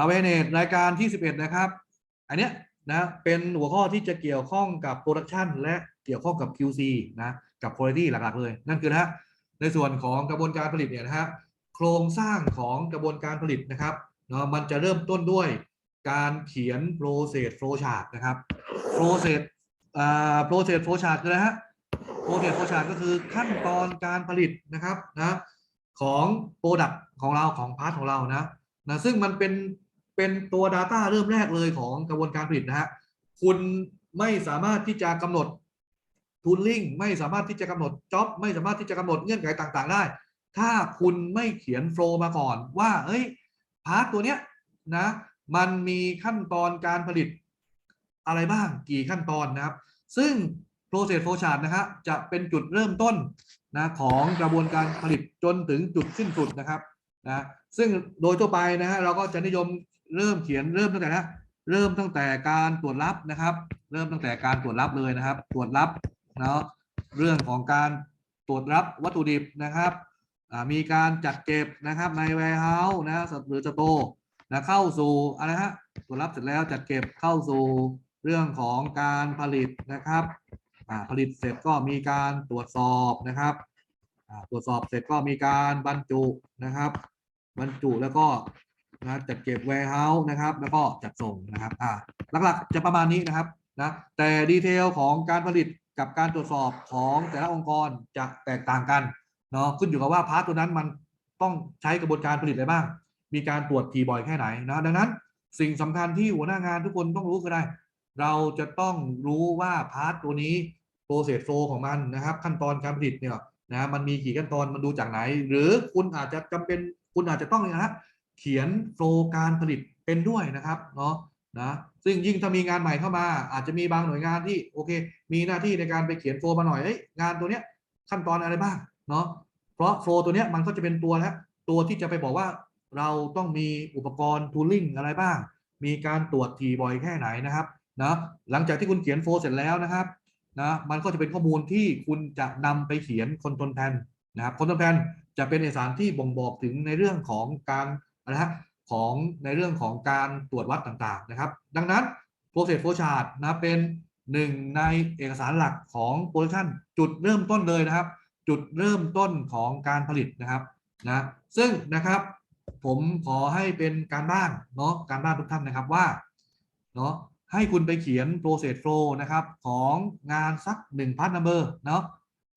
awareness รายการที่ 11 นะครับ อันเนี้ยนะเป็นหัวข้อที่จะเกี่ยวข้องกับ production และเกี่ยวข้องกับ QC นะกับ quality หลักๆ เลย นั่นคือนะฮะในส่วนของกระบวนการผลิตเนี่ยนะฮะโครงสร้างของกระบวนการผลิตนะครับเนาะมันจะเริ่มต้นด้วยการเขียน process flow chart นะครับ process อ่า process flow chart คืออะไรฮะ process flow chart ก็คือขั้นตอนการผลิตนะครับนะของ product ของเราของพาร์ทของเรานะ นะซึ่งมันเป็นเป็นตัว Data เริ่มแรกเลยของกระบวนการผลิตนะฮะคุณไม่สามารถที่จะกำหนด tooling ไม่สามารถที่จะกำหนด job ไม่สามารถที่จะกำหนดเงื่อนไขต่างๆ ได้ ถ้าคุณไม่เขียนโฟล์มาก่อนว่าเอ้ยพาร์ทตัวเนี้ยนะมันมีขั้นตอนการผลิตอะไรบ้างกี่ขั้นตอนนะครับ ซึ่ง process flow chart นะฮะจะเป็นจุดเริ่มต้นนะของกระบวนการผลิตจนถึงจุดสิ้นสุดนะครับ นะซึ่งโดยทั่วไปนะฮะเราก็จะนิยมเริ่มเขียนเริ่มตั้งแต่นะเริ่มตั้งแต่การตรวจรับนะครับ เริ่มตั้งแต่การตรวจรับเลยนะครับ ตรวจรับเนาะเรื่องของการตรวจรับวัตถุดิบนะครับมีการจัดเก็บนะครับใน warehouse นะหรือสโตนะเข้าสู่อะไรฮะตรวจรับเสร็จแล้วจัดเก็บเข้าสู่เรื่องของการผลิตนะครับผลิตเสร็จก็มีการตรวจสอบนะครับตรวจสอบเสร็จก็มีการบรรจุนะครับ บรรจุแล้วก็นะจัดเก็บ warehouse นะครับ แล้วก็จัดส่งนะครับอ่าหลักๆจะประมาณนี้นะครับนะแต่ดีเทลของการผลิตกับการตรวจสอบของแต่ละองค์กรจะแตกต่างกันเนาะขึ้นอยู่กับว่าพาร์ทตัวนั้นมันต้องใช้กระบวนการผลิตอะไรบ้าง มีการตรวจทีบ่อยแค่ไหนนะดังนั้นสิ่งสำคัญที่หัวหน้างานทุกคนต้องรู้คืออะไรเราจะต้องรู้ว่าพาร์ทตัวนี้ process flow ของมันนะครับ ขั้นตอนการผลิตเนี่ยนะมันมีกี่ขั้นตอนมันดูจากไหน หรือคุณอาจจะจำเป็น คุณอาจจะต้องนะฮะเขียนโฟล์การผลิตเป็นด้วยนะครับเนาะนะซึ่งยิ่งถ้ามีงานใหม่เข้ามา อาจจะมีบางหน่วยงานที่โอเค มีหน้าที่ในการไปเขียนโฟล์มาหน่อยเอ้ยงานตัวเนี้ยขั้นตอนอะไรบ้างเนาะเพราะโฟล์ตัวเนี้ยมันก็จะเป็นตัวแล้วตัวที่จะไปบอกว่าเราต้องมีอุปกรณ์ tooling อะไรบ้าง มีการตรวจทีบ่อยแค่ไหนนะครับนะหลังจากที่คุณเขียนโฟล์เสร็จแล้วนะครับนะมันก็จะเป็นข้อมูลที่คุณจะนำไปเขียนคนทนแทน นะครับคนทนแทนจะเป็นเอกสารที่บ่งบอกถึงในเรื่องของการอะฮะของในเรื่องของการตรวจวัดต่างๆนะครับ ดังนั้น process flow chart นะเป็นหนึ่งในเอกสารหลักของ production จุดเริ่มต้นเลยนะครับ จุดเริ่มต้นของการผลิตนะครับนะซึ่งนะครับผมขอให้เป็นการบ้านเนาะการบ้านทุกท่านนะครับว่าเนาะให้คุณไปเขียน process flow นะครับ ของงานสักหนึ่ง part number เนาะ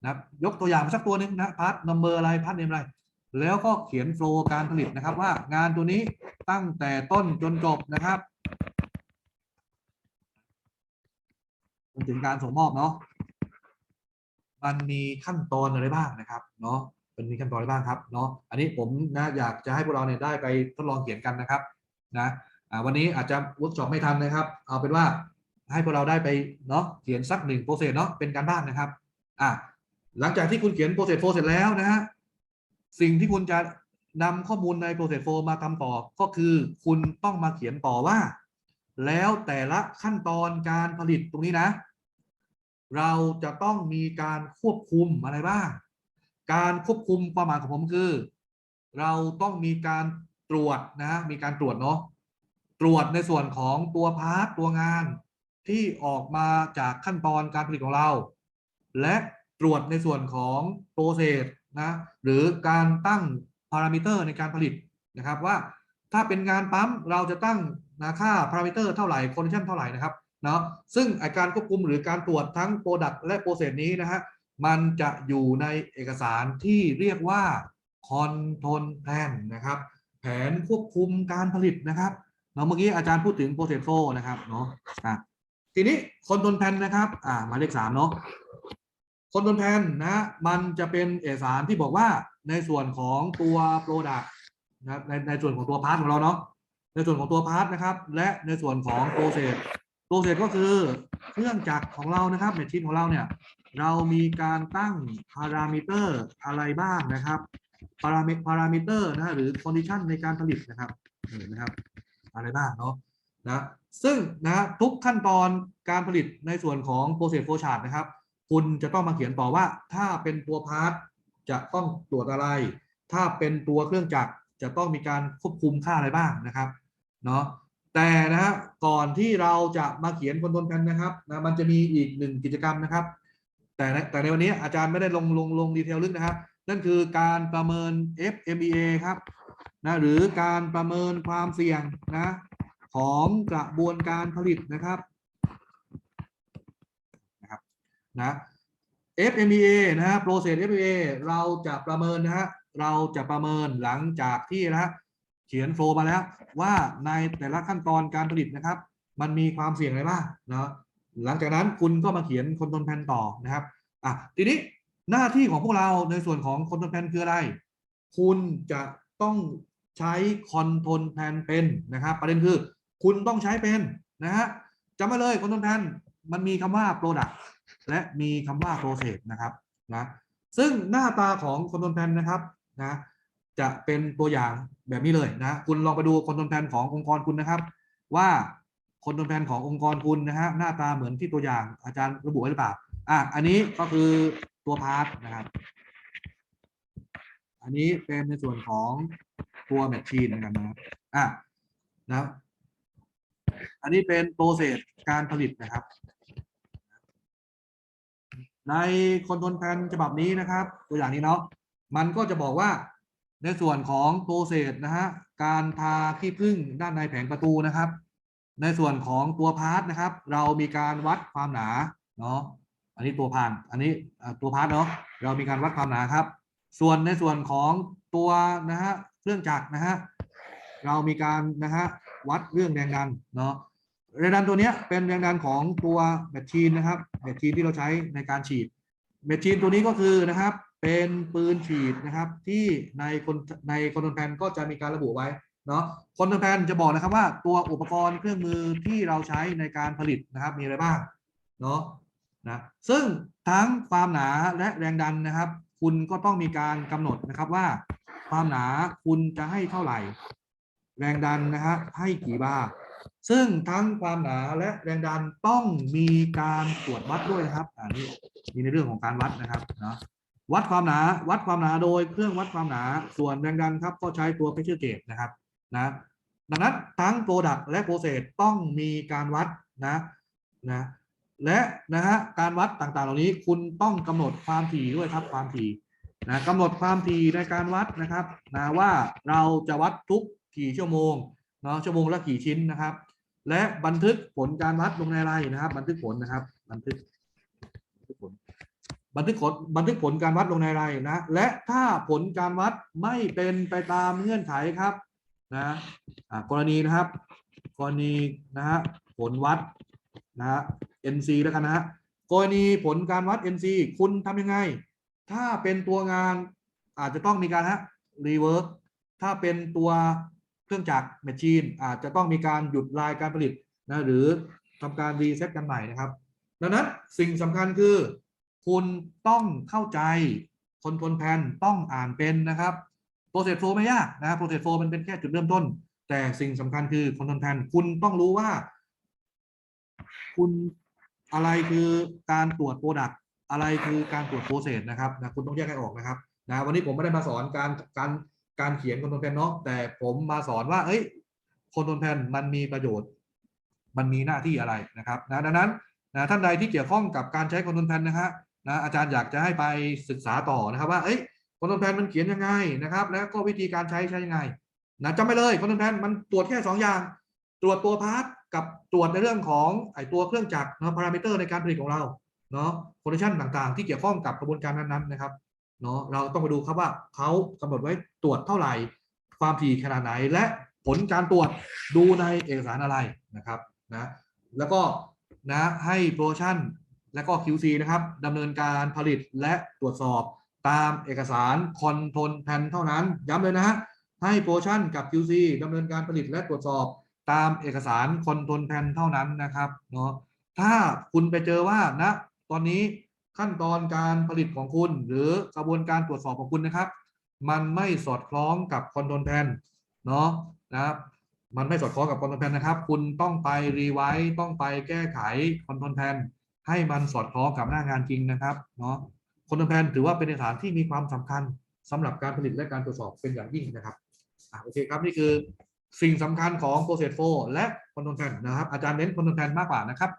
นะยกตัวอย่างมาสักตัวหนึ่งนะ part number อะไร part name อะไร แล้วก็เขียน flow การผลิตนะครับว่างานตัวนี้ตั้งแต่ต้นจนจบนะครับจนถึงการส่งมอบเนาะมันมีขั้นตอนอะไรบ้างนะครับเนาะมันมีขั้นตอนอะไรบ้างครับเนาะอันนี้ผมนะอยากจะให้พวกเราเนี่ยได้ไปทดลองเขียนกันนะครับนะวันนี้อาจจะวิร์กช็อปไม่ทันนะครับ เอาเป็นว่าให้พวกเราได้ไปเนาะเขียนสักหนึ่งโปรเซสเนาะเป็นการบ้านนะครับอ่า หลังจากที่คุณเขียนโปรเซสโฟเสร็จแล้วนะฮะสิ่งที่คุณจะนำข้อมูลในโปรเซสโฟมาทำต่อก็คือคุณต้องมาเขียนต่อว่า แล้วแต่ละขั้นตอนการผลิตตรงนี้นะ เราจะต้องมีการควบคุมอะไรบ้าง การควบคุมความหมายของผมคือ เราต้องมีการตรวจนะ มีการตรวจเนาะตรวจในส่วนของตัวพาร์ทตัวงานที่ออกมาจากขั้นตอนการผลิตของเรา และ ตรวจในส่วนของโปรเซสนะหรือการตั้งพารามิเตอร์ในการผลิตนะครับว่าถ้าเป็นงานปั๊มเราจะตั้งนะค่าพารามิเตอร์เท่าไหร่คอนดิชันเท่าไหร่นะครับเนาะซึ่งอาการควบคุมหรือการตรวจทั้งโปรดักต์และโปรเซสนี้นะฮะมันจะอยู่ในเอกสารที่เรียกว่าคอนโทรลแพนนะครับ แผนควบคุมการผลิตนะครับเนาะเมื่อกี้อาจารย์พูดถึงโปรเซสโฟนะครับเนาะอะทีนี้คอนโทรลแพนนะครับอ่ามาเลขสามเนาะ คนโทรลแพนนะ มันจะเป็นเอกสารที่บอกว่าในส่วนของตัวโปรดักนะครับในในส่วนของตัวพาร์ทของเราเนาะในส่วนของตัวพาร์ทนะครับ และในส่วนของโปรเซสโปรเซสก็คือเครื่องจักรของเรานะครับแมชชีนของเราเนี่ย เรามีการตั้งพารามิเตอร์อะไรบ้างนะครับพารามิพารามิเตอร์นะหรือคอนดิชันในการผลิตนะครับเห็นนะครับ อะไรบ้างเนาะนะซึ่งนะทุกขั้นตอนการผลิตในส่วนของ process flow chart นะครับ คุณจะต้องมาเขียนต่อว่า ถ้าเป็นตัวพาร์ทจะต้องตรวจอะไร ถ้าเป็นตัวเครื่องจักรจะต้องมีการควบคุมค่าอะไรบ้างนะครับเนาะแต่นะฮะก่อนที่เราจะมาเขียนคนโทรลแพนนะครับนะมันจะมีอีกหนึ่งกิจกรรมนะครับ แต่แต่ในวันนี้อาจารย์ไม่ได้ลงลงลงดีเทลลึกนะครับ นั่นคือการประเมิน FMEA ครับนะหรือการประเมินความเสี่ยงนะของกระบวนการผลิตนะครับ นะ FMEA นะฮะ process FMEA เราจะประเมินนะฮะเราจะประเมินหลังจากที่นะฮะเขียนโฟล์มาแล้ว ว่าในแต่ละขั้นตอนการผลิตนะครับ มันมีความเสี่ยงอะไรบ้างนะหลังจากนั้นคุณก็มาเขียนคอนโทรลแพนต่อนะครับอะทีนี้หน้าที่ของพวกเราในส่วนของคอนโทรลแพนคืออะไร คุณจะต้องใช้คอนโทรลแพนเป็นนะครับ ประเด็นคือ คุณต้องใช้เป็นนะฮะจำไว้เลยคอนโทรลแพนมันมีคำว่า product และมีคำว่า process นะครับนะซึ่งหน้าตาของคอนโทรลแพนนะครับนะจะเป็นตัวอย่างแบบนี้เลยนะ คุณลองไปดูคอนโทรลแพนขององค์กรคุณนะครับ ว่าคอนโทรลแพนขององค์กรคุณนะฮะหน้าตาเหมือนที่ตัวอย่างอาจารย์ระบุไว้หรือเปล่าอะอันนี้ก็คือตัวพาร์ทนะครับ อันนี้เป็นในส่วนของตัวแมชชีนนะครับนะอะนะอันนี้เป็นโปรเซสการผลิตนะครับ ในคอนโทรลแพนฉบับนี้นะครับ ตัวอย่างนี้เนาะมันก็จะบอกว่าในส่วนของโปรเซสนะฮะการทาขี้ผึ้งด้านในแผงประตูนะครับ ในส่วนของตัวพาร์ทนะครับ เรามีการวัดความหนาเนาะอันนี้ตัวพานอันนี้ตัวพาร์ทเนาะเรามีการวัดความหนาครับ ส่วนในส่วนของตัวนะฮะเครื่องจักรนะฮะเรามีการนะฮะวัดเรื่องแรงดันเนาะ แรงดันตัวนี้เป็นแรงดันของตัวแบตชีนนะครับแบตชีนที่เราใช้ในการฉีดแบตชีนตัวนี้ก็คือนะครับ เป็นปืนฉีดนะครับ ที่ในคนในคอนโทรลแพนก็จะมีการระบุไว้เนาะคอนโทรลแพนจะบอกนะครับว่าตัวอุปกรณ์เครื่องมือที่เราใช้ในการผลิตนะครับ มีอะไรบ้างเนาะนะซึ่งทั้งความหนาและแรงดันนะครับ คุณก็ต้องมีการกำหนดนะครับว่า ความหนาคุณจะให้เท่าไหร่ แรงดันนะฮะให้กี่บาร์ ซึ่งทั้งความหนาและแรงดันต้องมีการตรวจวัดด้วยนะครับอันนี้มีในเรื่องของการวัดนะครับเนาะวัดความหนาวัดความหนาโดยเครื่องวัดความหนาส่วนแรงดันครับก็ใช้ตัว pressure gauge นะครับนะดังนั้นทั้ง product และ process ต้องมีการวัดนะนะและนะฮะการวัดต่างๆ เหล่านี้คุณต้องกำหนดความถี่ด้วยครับความถี่นะกำหนดความถี่ในการวัดนะครับนะว่าเราจะวัดทุกกี่ชั่วโมงเนาะชั่วโมงละกี่ชิ้นนะครับ และบันทึกผลการวัดลงในอะไรนะครับ บันทึกผลนะครับ บันทึกบันทึกผลบันทึกผลบันทึกผลการวัดลงในอะไรนะ และถ้าผลการวัดไม่เป็นไปตามเงื่อนไขครับนะอ่ากรณีนะครับ กรณีนะฮะผลวัดนะฮะ NC แล้วกันนะฮะกรณีผลการวัด NC คุณทำยังไง ถ้าเป็นตัวงานอาจจะต้องมีการฮะรีเวิร์สถ้าเป็นตัว เครื่องจักรแมชชีนอาจจะต้องมีการหยุดลายการผลิตนะหรือทำการรีเซ็ตกันใหม่นะครับ ดังนั้นสิ่งสำคัญคือ คุณต้องเข้าใจคอนโทรลแพนต้องอ่านเป็นนะครับโปรเซสโฟไม่ยากนะโปรเซสโฟมันเป็นแค่จุดเริ่มต้น แต่สิ่งสำคัญคือคอนโทรลแพนคุณต้องรู้ว่า คุณอะไรคือการตรวจโปรดักต์อะไรคือการตรวจโปรเซสนะครับนะคุณต้องแยกให้ออกนะครับนะวันนี้ผมไม่ได้มาสอนการการ การเขียนคอนโทรแพนเนาะแต่ผมมาสอนว่าเอ้ยคอนโทรแพนมันมีประโยชน์ มันมีหน้าที่อะไรนะครับนะดังนั้นนะท่านใดที่เกี่ยวข้องกับการใช้คอนโทรแพนนะฮะนะอาจารย์อยากจะให้ไปศึกษาต่อนะครับว่าเอ้ยคอนโทรแพนมันเขียนยังไงนะครับ แล้วก็วิธีการใช้ใช้ยังไงนะจำไม่เลยคอนโทรแพนมันตรวจแค่สองอย่าง ตรวจตัวพาร์ทกับตรวจในเรื่องของไอตัวเครื่องจักรนะพารามิเตอร์ในการผลิตของเราเนาะคอนดิชันต่างๆ ที่เกี่ยวข้องกับกระบวนการนั้นๆนะครับ เนาะเราต้องไปดูครับว่าเขากำหนดไว้ตรวจเท่าไหร่ ความถี่ขนาดไหนและผลการตรวจดูในเอกสารอะไรนะครับนะแล้วก็นะให้โปรชั่นและก็ QC นะครับดำเนินการผลิตและตรวจสอบตามเอกสารคอนโทรลแพนเท่านั้น ย้ำเลยนะฮะให้โปรชั่นกับ QC ดำเนินการผลิตและตรวจสอบตามเอกสารคอนโทรลแพนเท่านั้นนะครับเนาะถ้าคุณไปเจอว่านะตอนนี้ ขั้นตอนการผลิตของคุณ หรือกระบวนการตรวจสอบของคุณนะครับ มันไม่สอดคล้องกับคอนโทรลแพนเนาะนะครับมันไม่สอดคล้องกับคอนโทรลแพนนะครับ คุณต้องไปรีไวซ์ต้องไปแก้ไขคอนโทรลแพนให้มันสอดคล้องกับหน้างานจริงนะครับเนาะคอนโทรลแพนถือว่าเป็นเอกสารที่มีความสำคัญสำหรับการผลิตและการตรวจสอบเป็นอย่างยิ่งนะครับอะโอเคครับนี่คือสิ่งสำคัญของ process flow และ control plan นะครับอาจารย์เน้น control plan มากกว่านะครับ